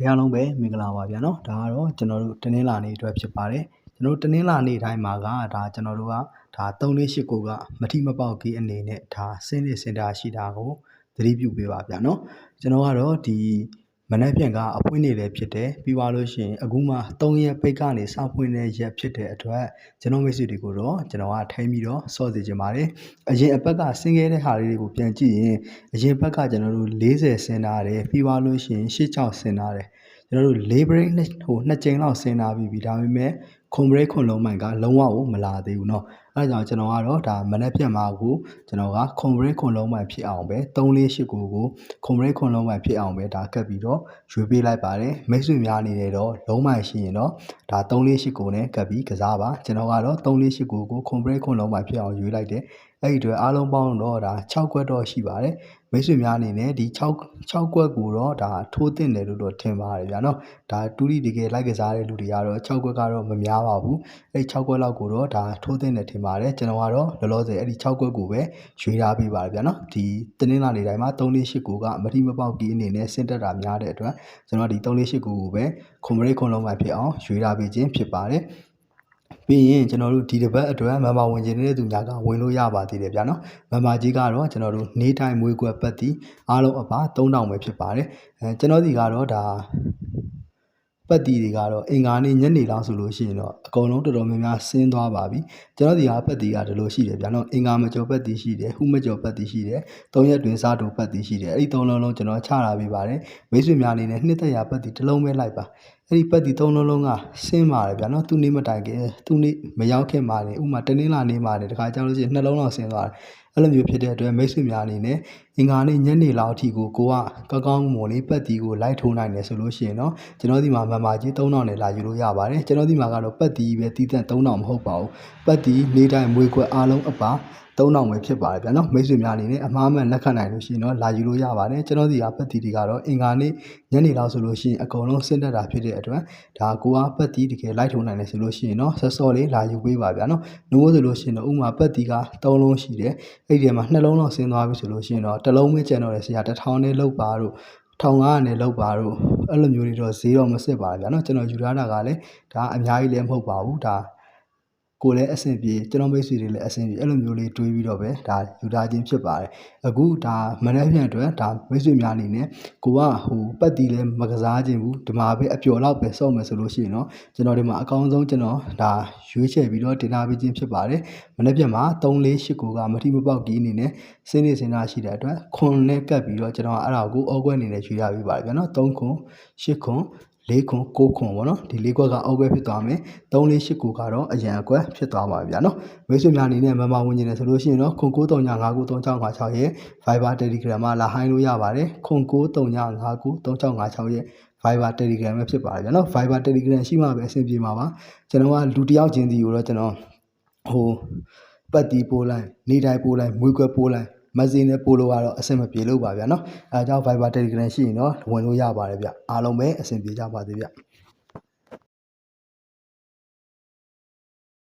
ကြအားလုံးပဲမင်္ဂလာပါဗျာနော်ဒါကတော့ကျွန်တော်တို့တနင်္လာနေ့အတွက်ဖြစ်ပါတယ်ကျွန်တော်တို့တနင်္လာနေ့တိုင်းမှာကဒါကျွန်တော်တို့ကဒါ348ကိုကမထီမပေါက်ကြီးအနေနဲ့ဒါစင်းနေစင်တာရှိတာကိုသတိပြုပေးပါဗျာနော်ကျွန်တော်ကတော့ဒီ မနက်ဖြန်ကအဖွင့်နေလည်းဖြစ်တယ်ပြီးသွားလို့ရှိရင်အခုမှ3ရက်ပိတ်ကနေစဖွင့်တဲ့ရက်ဖြစ်တဲ့အတွက်ကျွန်တော်မိတ်ဆွေတွေကိုတော့ကျွန်တော်ကထိုင်းပြီးတော့စော့စီခြင်းပါတယ်အရင်အပတ်ကဆင်းခဲ့တဲ့ဟာလေးတွေကိုပြန်ကြည့်ရင်အရင်ဘက်ကကျွန်တော်တို့40ဆင်းထားတယ်ပြီးသွားလို့ရှိရင်86ဆင်းထားတယ်ကျွန်တော်တို့ laboring နှစ်ဟိုနှစ်ကြိမ်လောက်ဆင်းထားပြီးပြီဒါပေမဲ့ခွန်ဘရိတ်ခွန်လုံးမိုင်ကလုံးဝကိုမလာသေးဘူးเนาะအဲဒါကြောင့်ကျွန်တော်ကတော့ဒါမနေ့ပြန်မှာကိုကျွန်တော်ကခွန်ဘရိတ်ခွန်လုံးမိုင်ဖြစ်အောင်ပဲ348ကိုကိုခွန်ဘရိတ်ခွန်လုံးမိုင်ဖြစ်အောင်ပဲဒါကပ်ပြီးတော့ရွေးပေးလိုက်ပါတယ်မိတ်ဆွေများအနေနဲ့တော့လုံးမိုင်ရှိရင်တော့ဒါ348ကိုနဲ့ကပ်ပြီးကစားပါကျွန်တော်ကတော့348ကိုကိုခွန်ဘရိတ်ခွန်လုံးမိုင်ဖြစ်အောင်ရွေးလိုက်တယ်အဲ့ဒီအတွက်အားလုံးပေါင်းတော့ဒါ6ခွက်တော့ရှိပါတယ်မိတ်ဆွေများအနေနဲ့ဒီ6 6ခွက်ကိုတော့ဒါထိုးတင်တယ်လို့တော့ထင်ပါတယ်ဗျာနော်ဒါတူရီတကယ်လိုက်ကစားတဲ့လူတွေကတော့6ခွက်ကတော့မများ းပါဘူးအဲ့6ခွက်လောက်ကိုတော့ဒါထိုးတင်တယ်ထင်ပါတယ်ကျွန်တော်ကတော့လောလောဆယ်အဲ့ဒီ6ခွက်ကိုပဲရွေးထားပေးပါတယ်ဗျာနော်ဒီတနင်္လာနေ့တိုင်းမှာ348ကိုကမတိမပေါက်ကြီးအနေနဲ့ဆင့်တက်တာများတဲ့အတွက်ကျွန်တော်ဒီ348ကိုကိုပဲခွန်မရိတ်ခွန်လုံးမှဖြစ်အောင်ရွေးထားပေးခြင်းဖြစ်ပါတယ်ပြီးရင်ကျွန်တော်တို့ဒီတစ်ပတ်အတွက်မမဝင်ခြင်းတဲ့သူများကဝင်လို့ရပါသေးတယ်ဗျာနော်မမကြီးကတော့ကျွန်တော်တို့နေတိုင်းမွေးကွက်ပတ်တီအားလုံးအပါ3000ပဲဖြစ်ပါတယ်အဲကျွန်တော်ဒီကတော့ဒါ ပတ်တီတွေကတော့အင်္ဂါနေ့ညနေလောက်ဆိုလို့ရှိရင်တော့အကုန်လုံးတော်တော်များများဆင်းသွားပါပြီကျွန်တော်ဒီကပတ်တီကဒီလိုရှိတယ်ဗျာနော်အင်္ဂါမကျော်ပတ်တီရှိတယ်ဟူမကျော်ပတ်တီရှိတယ်သုံးရက်တွင်စားတူပတ်တီရှိတယ်အဲ့ဒီသုံးလုံးလုံးကျွန်တော်ချလာပေးပါတယ်မိတ်ဆွေများအနေနဲ့နှစ်သက်ရပတ်တီတစ်လုံးပဲလိုက်ပါ အဲ့ဒီပတ်တီသုံးလုံးလုံးကဆင်းပါတယ်ဗျာနော်သူနေမတိုင်ခင်သူနေမရောက်ခင်မှာနေဥမာတနင်္လာနေ့မှာနေတခါကြောက်လို့ရှိရင်နှလုံးလောက်ဆင်းသွားတယ်အဲ့လိုမျိုးဖြစ်တဲ့အတွက်မိတ်ဆွေများအနေနဲ့အင်္ဂါနေ့ညနေလောက်အထိကိုကိုကကောင်းကောင်းမွန်လေးပတ်တီကိုလိုက်ထိုးနိုင်တယ်ဆိုလို့ရှိရင်တော့ကျွန်တော်ဒီမှာမမကြီး3000နဲ့လာယူလို့ရပါတယ်ကျွန်တော်ဒီမှာကတော့ပတ်တီပဲတီးတန့်3000မဟုတ်ပါဘူးပတ်တီနေတိုင်းမွေးခွက်အားလုံးအပါ3000ပဲဖြစ်ပါတယ်ဗျာနော်မိတ်ဆွေများအနေနဲ့အမှားမှန်လက်ခံနိုင်လို့ရှိရင်တော့လာယူလို့ရပါတယ်ကျွန်တော်ဒီကပတ်တီတွေကတော့အင်္ဂါနေ့ညနေလောက်ဆိုလို့ရှိရင်အကုန်လုံးဆင့်တက်တာဖြစ်တဲ့အတွက်ဒါကိုကပတ်တီတကယ်လိုက်ထုံနိုင်တယ်ဆိုလို့ရှိရင်တော့ဆက်စော်လေးလာယူပေးပါဗျာနော်နှိုးဆိုလို့ရှိရင်တော့ဥမာပတ်တီက3လုံးရှိတယ်အဲ့ဒီထဲမှာ2လုံးလောက်ဆင်းသွားပြီဆိုလို့ရှိရင်တော့တစ်လုံးပဲကျန်တော့တယ်ဆရာတစ်ထောင်နဲ့လောက်ပါတော့ထောင်ကားနဲ့လောက်ပါတော့အဲ့လိုမျိုးတွေတော့ဈေးတော့မစစ်ပါဘူးဗျာနော်ကျွန်တော်ယူထားတာကလည်းဒါအများကြီးလည်းမဟုတ်ပါဘူးဒါ ကိုလည်းအဆင်ပြေကျွန်တော်မိတ်ဆွေတွေလည်းအဆင်ပြေအဲ့လိုမျိုးလေးတွေးပြီးတော့ပဲဒါယူထားခြင်းဖြစ်ပါတယ်အခုဒါမနေ့ပြန်အတွက်ဒါမိတ်ဆွေများအနေနဲ့ကိုကဟိုပတ်တီလည်းမကစားခြင်းဘူးဒီမှာပဲအပျော်လောက်ပဲစော့မယ်ဆိုလို့ရှိရင်တော့ကျွန်တော်ဒီမှာအကောင်းဆုံးကျွန်တော်ဒါရွေးချယ်ပြီးတော့တင်ထားပေးခြင်းဖြစ်ပါတယ်မနေ့ပြန်မှာ348ကိုကမထီမပေါက်ကြီးအနေနဲ့စင်းနေစင်းသားရှိတဲ့အတွက်ခွန်နဲ့ကပ်ပြီးတော့ကျွန်တော်အဲ့ဒါကိုအောက်ကွက်အနေနဲ့ရွေးထားပေးပါတယ်ဗျာနော်3ခွန်8ခွန် ၄ခွန်၉ခွန်ပေါ့နော်ဒီ၄ခွက်ကအောက်ဘက်ဖြစ်သွားမယ်3 4 8ကိုကတော့အရန်အကွက်ဖြစ်သွားပါဗျာနော်မိတ်ဆွေများအနေနဲ့မမဝင်နေတယ်ဆိုလို့ရှိရင်တော့ခွန်9 3 9 9 9 3 6 5 6ရဲ့ Viber Telegram မှာလာဟိုင်းလို့ရပါတယ်ခွန်9 3 9 9 9 3 6 5 6ရဲ့ Viber Telegram ပဲဖြစ်ပါတယ်ဗျာနော် Viber Telegram ရှိမှပဲအဆင်ပြေမှာပါကျွန်တော်ကလူတစ်ယောက်ချင်းစီကိုတော့ကျွန်တော်ဟိုပတ်တီပိုးလိုက်နေတိုင်းပိုးလိုက်မွေးခွက်ပိုးလိုက် မက်ဆေ့နဲ့ပို့လို့ကတော့အဆင်မပြေလို့ပါဗျာနော်အဲဒါကြောင့် Viber Telegram ရှိရင်တော့ဝင်လို့ရပါတယ်ဗျအားလုံးပဲအဆင်ပြေကြပါသေးဗျ